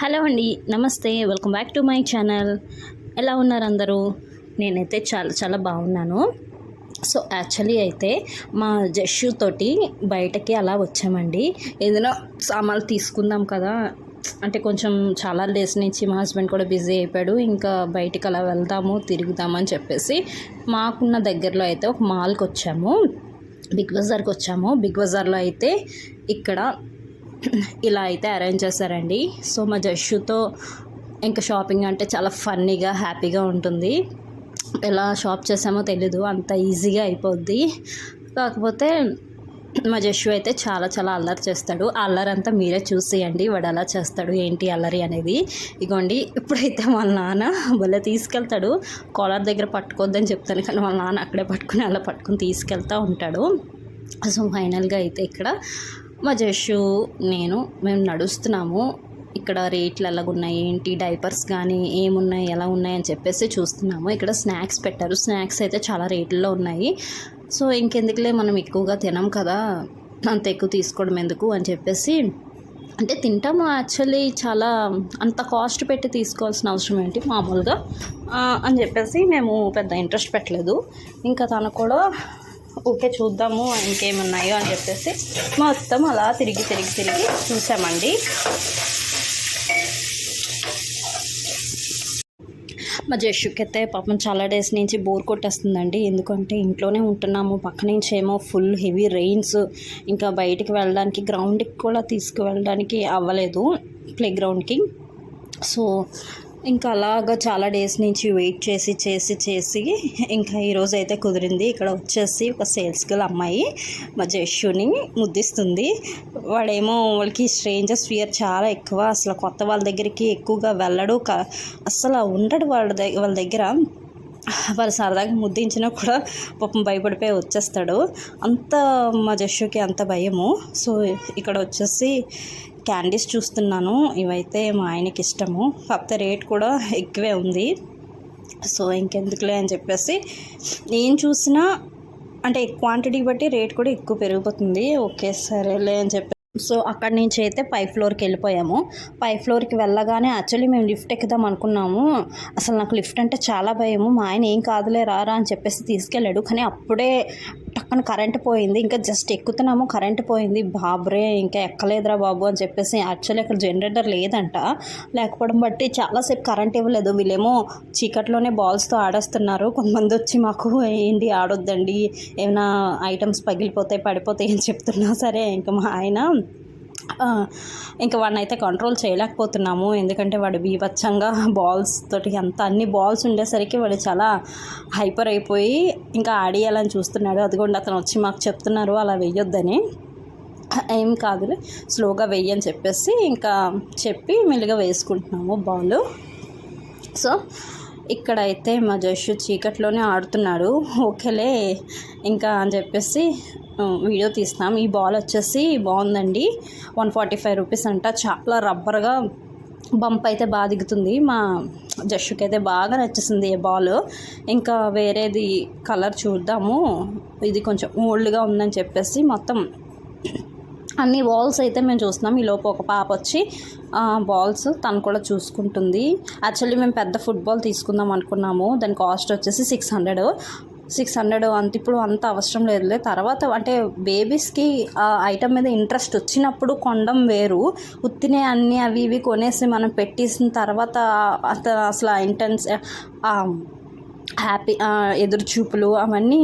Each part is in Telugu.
హలో అండి నమస్తే. Welcome back to my channel. ఎలా ఉన్నారు అందరూ? నేనైతే చాలా చాలా బాగున్నాను. సో యాక్చువల్లీ అయితే మా జస్సు తోటి బయటకి అలా వచ్చామండి. ఏదైనా సామాన్లు తీసుకుందాం కదా. అంటే కొంచెం చాలా డేస్ నుంచి మా హస్బెండ్ కూడా బిజీ అయిపోయాడు. ఇంకా బయటికి అలా వెళ్దాము తిరుగుదామని చెప్పేసి మాకున్న దగ్గరలో అయితే ఒక మాల్కి వచ్చాము. బిగ్ బజార్కి వచ్చాము. బిగ్ బజార్లో అయితే ఇక్కడ ఇలా అయితే అరేంజ్ చేశారండి. సో మా జస్సుతో ఇంకా షాపింగ్ అంటే చాలా ఫన్నీగా హ్యాపీగా ఉంటుంది. ఎలా షాప్ చేసామో తెలీదు అంత ఈజీగా అయిపోద్ది. కాకపోతే మా జస్సు అయితే చాలా చాలా అల్లరి చేస్తాడు. ఆ అల్లరి అంతా మీరే చూసేయండి వాడు ఎలా చేస్తాడు ఏంటి అల్లరి అనేది. ఇగోండి ఇప్పుడైతే వాళ్ళ నాన్న భలే తీసుకెళ్తాడు. కాలర్ దగ్గర పట్టుకోవద్దని చెప్తాను కానీ వాళ్ళ నాన్న అక్కడే పట్టుకుని అలా పట్టుకుని తీసుకెళ్తూ ఉంటాడు. సో ఫైనల్గా అయితే ఇక్కడ మా జషు నేను మేము నడుస్తున్నాము. ఇక్కడ రేట్లు ఎలాగున్నాయి? ఏంటి? డైపర్స్ కానీ ఏమున్నాయి? ఎలా ఉన్నాయి? అని చెప్పేసి చూస్తున్నాము. ఇక్కడ స్నాక్స్ పెట్టారు. స్నాక్స్ అయితే చాలా రేట్లలో ఉన్నాయి. సో ఇంకెందుకులే మనం ఎక్కువగా తినం కదా. అంత ఎక్కువ తీసుకోవడం ఎందుకు? అని చెప్పేసి అంటే తింటాము యాక్చువల్లీ చాలా అంత కాస్ట్ పెట్టి తీసుకోవాల్సిన అవసరం ఏంటి? మామూలుగా అని చెప్పేసి మేము పెద్ద ఇంట్రెస్ట్ పెట్టలేదు. ఇంకా తను కూడా ఓకే చూద్దాము ఇంకేమున్నాయో అని చెప్పేసి మొత్తం అలా తిరిగి తిరిగి తిరిగి చూసామండి. మా జస్సుకి అయితే పాపం చాలా డేస్ నుంచి బోర్ కొట్టేస్తుందండి. ఎందుకంటే ఇంట్లోనే ఉంటున్నాము. పక్క నుంచి ఏమో ఫుల్ హెవీ రెయిన్స్. ఇంకా బయటికి వెళ్ళడానికి గ్రౌండ్కి కూడా తీసుకువెళ్ళడానికి అవ్వలేదు ప్లే గ్రౌండ్కి. సో ఇంకా అలాగా చాలా డేస్ నుంచి వెయిట్ చేసి చేసి చేసి ఇంకా ఈరోజు అయితే కుదిరింది. ఇక్కడ వచ్చేసి ఒక సేల్స్ గర్ల్ అమ్మాయి మా జష్యుని ముద్దిస్తుంది. వాడేమో వాళ్ళకి స్ట్రేంజర్స్ ఫియర్ చాలా ఎక్కువ. అసలు కొత్త వాళ్ళ దగ్గరికి ఎక్కువగా వెళ్ళడు. క- అసలు ఉండడు వాళ్ళ దగ్గర వాళ్ళ దగ్గర. వాళ్ళు సరదాగా ముద్దించినా కూడా పాపం భయపడిపోయి వచ్చేస్తాడు. అంత మా జష్యుకి అంత భయము. సో ఇక్కడ వచ్చేసి క్యాండీస్ చూస్తున్నాను. ఇవైతే మా ఆయనకి ఇష్టము. కాకపోతే రేట్ కూడా ఎక్కువే ఉంది. సో ఇంకెందుకులే అని చెప్పేసి నేను చూసినా అంటే క్వాంటిటీ బట్టి రేట్ కూడా ఎక్కువ పెరిగిపోతుంది. ఓకే సరేలే అని చెప్పి సో అక్కడి నుంచి అయితే పై ఫ్లోర్కి వెళ్ళిపోయాము. పై ఫ్లోర్కి వెళ్ళగానే యాక్చువల్లీ మేము లిఫ్ట్ ఎక్కుదాం అనుకున్నాము. అసలు నాకు లిఫ్ట్ అంటే చాలా భయము. మా ఆయన ఏం కాదులే రారా అని చెప్పేసి తీసుకెళ్ళాడు. కానీ అప్పుడే టక్కన కరెంట్ పోయింది. ఇంకా జస్ట్ ఎక్కుతున్నాము కరెంట్ పోయింది. బాబురే ఇంకా ఎక్కలేదురా బాబు అని చెప్పేసి యాక్చువల్లీ అక్కడ జనరేటర్ లేదంట. లేకపోవడం బట్టి చాలాసేపు కరెంట్ ఇవ్వలేదు. వీళ్ళేమో చీకట్లోనే బాల్స్తో ఆడేస్తున్నారు. కొంతమంది వచ్చి మాకు ఏంటి ఆడొద్దండి ఏమైనా ఐటమ్స్ పగిలిపోతాయి పడిపోతాయి అని చెప్తున్నా. సరే ఇంకా మా ఆయన ఇంకా వాడిని అయితే కంట్రోల్ చేయలేకపోతున్నాము. ఎందుకంటే వాడు బీభత్సంగా బాల్స్ తోటి అంత అన్ని బాల్స్ ఉండేసరికి వాడు చాలా హైపర్ అయిపోయి ఇంకా ఆడియాలని చూస్తున్నాడు. అదిగోండి అతను వచ్చి మాకు చెప్తున్నారు అలా వెయ్యొద్దని. ఏం కాదులే స్లోగా వెయ్యి అని చెప్పేసి ఇంకా చెప్పి మెల్లిగా వేసుకుంటున్నాము బాల్ సో ఇక్కడైతే మా జస్సు చీకట్లోనే ఆడుతున్నాడు. ఓకేలే ఇంకా అని చెప్పేసి వీడియో తీస్తున్నాం ఈ బాల్ వచ్చేసి బాగుందండి. వన్ ఫార్టీ ఫైవ్ రూపీస్ అంట. చాలా రబ్బర్గా బంప్ అయితే బాగా దిగుతుంది. మా జస్సుకి అయితే బాగా నచ్చేసింది ఈ బాల్. ఇంకా వేరేది కలర్ చూద్దాము. ఇది కొంచెం ఓల్డ్గా ఉందని చెప్పేసి మొత్తం అన్ని బాల్స్ అయితే మేము చూస్తున్నాం. ఈ లోపు ఒక పాప వచ్చి బాల్స్ తను కూడా చూసుకుంటుంది. యాక్చువల్లీ మేము పెద్ద ఫుట్బాల్ తీసుకుందాం అనుకున్నాము. దాని కాస్ట్ వచ్చేసి సిక్స్ హండ్రెడ్ సిక్స్ హండ్రెడ్ అంత ఇప్పుడు అంత అవసరం లేదులే. తర్వాత అంటే బేబీస్కి ఆ ఐటమ్ మీద ఇంట్రెస్ట్ వచ్చినప్పుడు కొండం వేరు. ఉత్తినే అన్నీ అవి ఇవి కొనేసి మనం పెట్టేసిన తర్వాత అత అసలు ఇంటెన్స్ హ్యాపీ ఎదురుచూపులు అవన్నీ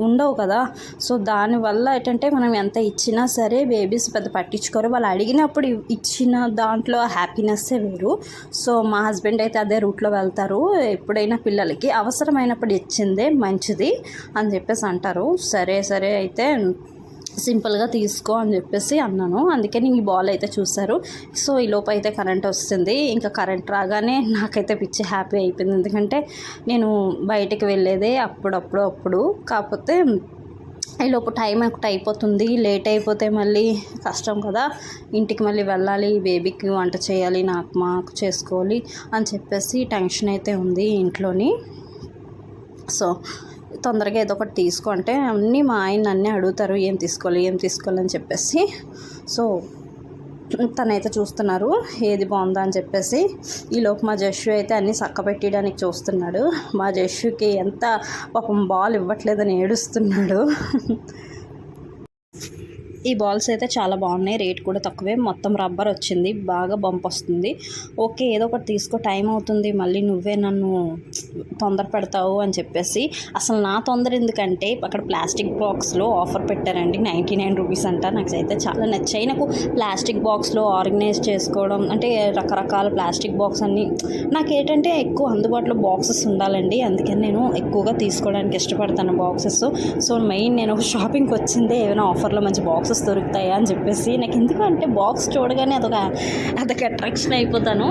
ఉండవు కదా. సో దానివల్ల ఏంటంటే మనం ఎంత ఇచ్చినా సరే బేబీస్ పెద్ద పట్టించుకోరు. వాళ్ళు అడిగినప్పుడు ఇచ్చిన దాంట్లో హ్యాపీనెస్సే వేరు. సో మా హస్బెండ్ అయితే అదే రూట్లో వెళ్తారు. ఎప్పుడైనా పిల్లలకి అవసరమైనప్పుడు ఇచ్చిందే మంచిది అని చెప్పేసి అంటారు. సరే సరే అయితే సింపుల్గా తీసుకో అని చెప్పేసి అన్నాను. అందుకని ఈ బాల్ అయితే చూశారు. సో ఈ లోపు అయితే కరెంట్ వస్తుంది. ఇంకా కరెంట్ రాగానే నాకైతే పిచ్చి హ్యాపీ అయిపోయింది. ఎందుకంటే నేను బయటికి వెళ్ళేదే అప్పుడప్పుడు అప్పుడు. కాకపోతే ఈ లోపు టైం ఒకటి అయిపోతుంది. లేట్ అయిపోతే మళ్ళీ కష్టం కదా. ఇంటికి మళ్ళీ వెళ్ళాలి. బేబీకి వంట చేయాలి. నాకు మాకు చేసుకోవాలి అని చెప్పేసి టెన్షన్ అయితే ఉంది ఇంట్లోని. సో తొందరగా ఏదో ఒకటి తీసుకో అంటే అన్నీ మా ఆయన అన్నీ అడుగుతారు ఏం తీసుకోవాలి ఏం తీసుకోవాలి అని చెప్పేసి. సో తనైతే చూస్తున్నారు ఏది బాగుందా అని చెప్పేసి. ఈలోపు మా జస్సు అయితే అన్నీ చక్క పెట్టడానికి చూస్తున్నాడు. మా జస్సుకి ఎంత పాపం బాల్ ఇవ్వట్లేదని ఏడుస్తున్నాడు. ఈ బాల్స్ అయితే చాలా బాగున్నాయి రేట్ కూడా తక్కువే. మొత్తం రబ్బర్ వచ్చింది బాగా బంప్ వస్తుంది. ఓకే ఏదో ఒకటి తీసుకో టైం అవుతుంది. మళ్ళీ నువ్వే నన్ను తొందర పెడతావు అని చెప్పేసి అసలు నా తొందర ఎందుకంటే అక్కడ ప్లాస్టిక్ బాక్స్లో ఆఫర్ పెట్టారండి నైంటీ నైన్ రూపీస్ అంట. నాకైతే చాలా నచ్చాయి. నాకు ప్లాస్టిక్ బాక్స్లో ఆర్గనైజ్ చేసుకోవడం అంటే రకరకాల ప్లాస్టిక్ బాక్స్ అన్నీ నాకు ఏంటంటే ఎక్కువ అందుబాటులో బాక్సెస్ ఉండాలండి. అందుకని నేను ఎక్కువగా తీసుకోవడానికి ఇష్టపడతాను బాక్సెస్. సో మెయిన్ నేను షాపింగ్కి వచ్చిందే ఏమైనా ఆఫర్లో మంచి బాక్సెస్ దొరుకుతాయా అని చెప్పేసి. నాకు ఎందుకంటే బాక్స్ చూడగానే అదొక అదొక అట్రాక్షన్ అయిపోతాను.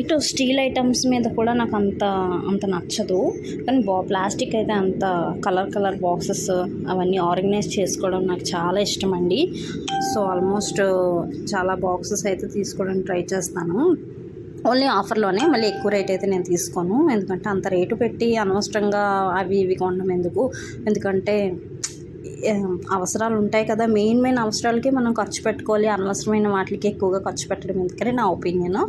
ఇటు స్టీల్ ఐటమ్స్ మీద కూడా నాకు అంత అంత నచ్చదు. కానీ బా ప్లాస్టిక్ అయితే అంత కలర్ కలర్ బాక్సెస్ అవన్నీ ఆర్గనైజ్ చేసుకోవడం నాకు చాలా ఇష్టం అండి. సో ఆల్మోస్ట్ చాలా బాక్సెస్ అయితే తీసుకోవడానికి ట్రై చేస్తాను. ఓన్లీ ఆఫర్లోనే మళ్ళీ ఎక్కువ రేట్ అయితే నేను తీసుకోను. ఎందుకంటే అంత రేటు పెట్టి అనవసరంగా అవి ఇవి కొనడం ఎందుకు? ఎందుకంటే అవసరాలు ఉంటాయి కదా. మెయిన్ మెయిన్ అవసరాలకి మనం ఖర్చు పెట్టుకోవాలి. అనవసరమైన వాటికి ఎక్కువగా ఖర్చు పెట్టడం ఎందుకని నా ఒపీనియన్.